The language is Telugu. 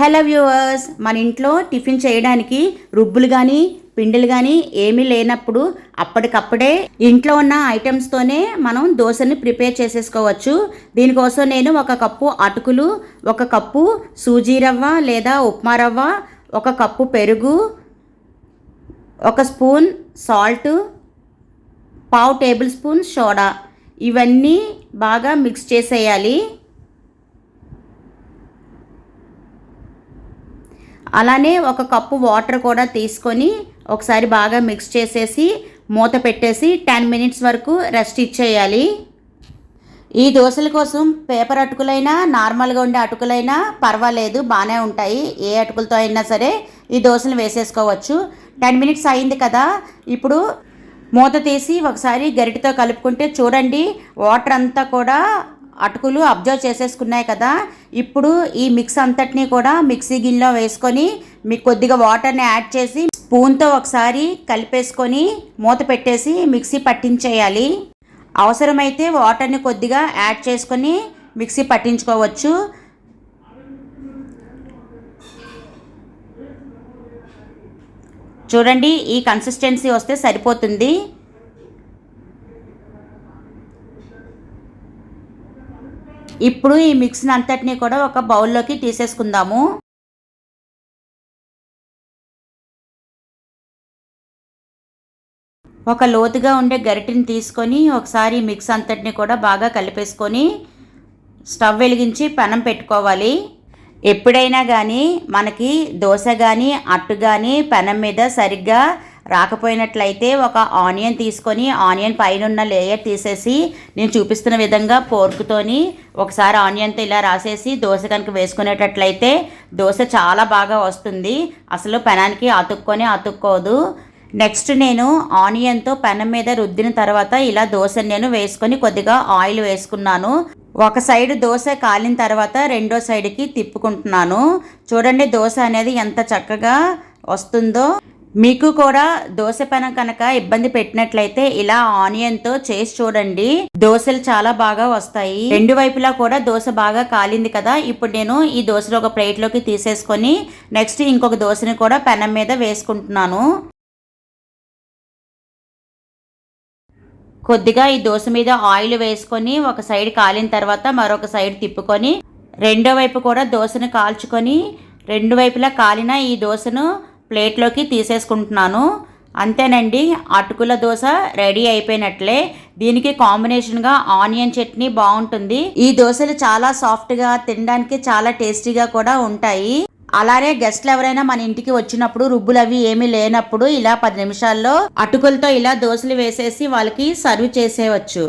హలో వ్యూవర్స్ మన ఇంట్లో టిఫిన్ చేయడానికి రుబ్బులు కానీ పిండిలు కానీ ఏమీ లేనప్పుడు అప్పటికప్పుడే ఇంట్లో ఉన్న ఐటమ్స్తోనే మనం దోశని ప్రిపేర్ చేసేసుకోవచ్చు. దీనికోసం నేను ఒక కప్పు అటుకులు ఒక కప్పు సూజీ రవ్వ లేదా ఉప్మా రవ్వ ఒక కప్పు పెరుగు ఒక స్పూన్ సాల్ట్ పావు టేబుల్ స్పూన్ సోడా. ఇవన్నీ బాగా మిక్స్ చేసేయాలి. అలానే ఒక కప్పు వాటర్ కూడా తీసుకొని ఒకసారి బాగా మిక్స్ చేసేసి మూత పెట్టేసి టెన్ మినిట్స్ వరకు రెస్ట్ ఇచ్చేయాలి. ఈ దోశల కోసం పేపర్ అటుకులైనా నార్మల్గా ఉండే అటుకులైనా పర్వాలేదు బాగానే ఉంటాయి. ఏ అటుకులతో అయినా సరే ఈ దోశలు వేసేసుకోవచ్చు. టెన్ మినిట్స్ అయింది కదా ఇప్పుడు మూత తీసి ఒకసారి గరిటతో కలుపుకుంటే చూడండి వాటర్ అంతా కూడా అటుకులు అబ్జర్వ్ చేసేసుకున్నాయి కదా. ఇప్పుడు ఈ మిక్స్ అంతటినీ కూడా మిక్సీ గిన్నెలో వేసుకొని మీకు కొద్దిగా వాటర్ని యాడ్ చేసి స్పూన్తో ఒకసారి కలిపేసుకొని మూత పెట్టేసి మిక్సీ పట్టించేయాలి. అవసరమైతే వాటర్ని కొద్దిగా యాడ్ చేసుకొని మిక్సీ పట్టించుకోవచ్చు. చూడండి ఈ కన్సిస్టెన్సీ వస్తే సరిపోతుంది. ఇప్పుడు ఈ మిక్స్ని అంతటినీ కూడా ఒక బౌల్లోకి తీసేసుకుందాము. ఒక లోతుగా ఉండే గరిటిని తీసుకొని ఒకసారి మిక్స్ అంతటిని కూడా బాగా కలిపేసుకొని స్టవ్ వెలిగించి పెనం పెట్టుకోవాలి. ఎప్పుడైనా కానీ మనకి దోశ కానీ అట్టు కానీ పెనం మీద సరిగ్గా రాకపోయినట్లయితే ఒక ఆనియన్ తీసుకొని ఆనియన్ పైన ఉన్న లేయర్ తీసేసి నేను చూపిస్తున్న విధంగా పోర్కుతోని ఒకసారి ఆనియన్తో ఇలా రాసేసి దోశ కనుక వేసుకునేటట్లయితే దోశ చాలా బాగా వస్తుంది. అసలు పెనానికి అతుక్కొని అతుక్కోదు. నెక్స్ట్ నేను ఆనియన్తో పెనం మీద రుద్దిన తర్వాత ఇలా దోశ నేను వేసుకొని కొద్దిగా ఆయిల్ వేసుకున్నాను. ఒక సైడ్ దోశ కాలిన తర్వాత రెండో సైడ్కి తిప్పుకుంటున్నాను. చూడండి దోశ అనేది ఎంత చక్కగా వస్తుందో. మీకు కూడా దోశ పెనం కనుక ఇబ్బంది పెట్టినట్లయితే ఇలా ఆనియన్తో చేసి చూడండి. దోశలు చాలా బాగా వస్తాయి. రెండు వైపులా కూడా దోశ బాగా కాలింది కదా. ఇప్పుడు నేను ఈ దోశలు ఒక ప్లేట్లోకి తీసేసుకొని నెక్స్ట్ ఇంకొక దోశని కూడా పెనం మీద వేసుకుంటున్నాను. కొద్దిగా ఈ దోశ మీద ఆయిల్ వేసుకొని ఒక సైడ్ కాలిన తర్వాత మరొక సైడ్ తిప్పుకొని రెండో వైపు కూడా దోశను కాల్చుకొని రెండు వైపులా కాలిన ఈ దోశను ప్లేట్లోకి తీసేసుకుంటున్నాను. అంతేనండి అటుకుల దోశ రెడీ అయిపోయినట్లే. దీనికి కాంబినేషన్గా ఆనియన్ చట్నీ బాగుంటుంది. ఈ దోశలు చాలా సాఫ్ట్గా తినడానికి చాలా టేస్టీగా కూడా ఉంటాయి. అలానే గెస్ట్లు ఎవరైనా మన ఇంటికి వచ్చినప్పుడు రుబ్బులు అవి ఏమీ లేనప్పుడు ఇలా పది నిమిషాల్లో అటుకులతో ఇలా దోశలు వేసేసి వాళ్ళకి సర్వ్ చేసేవచ్చు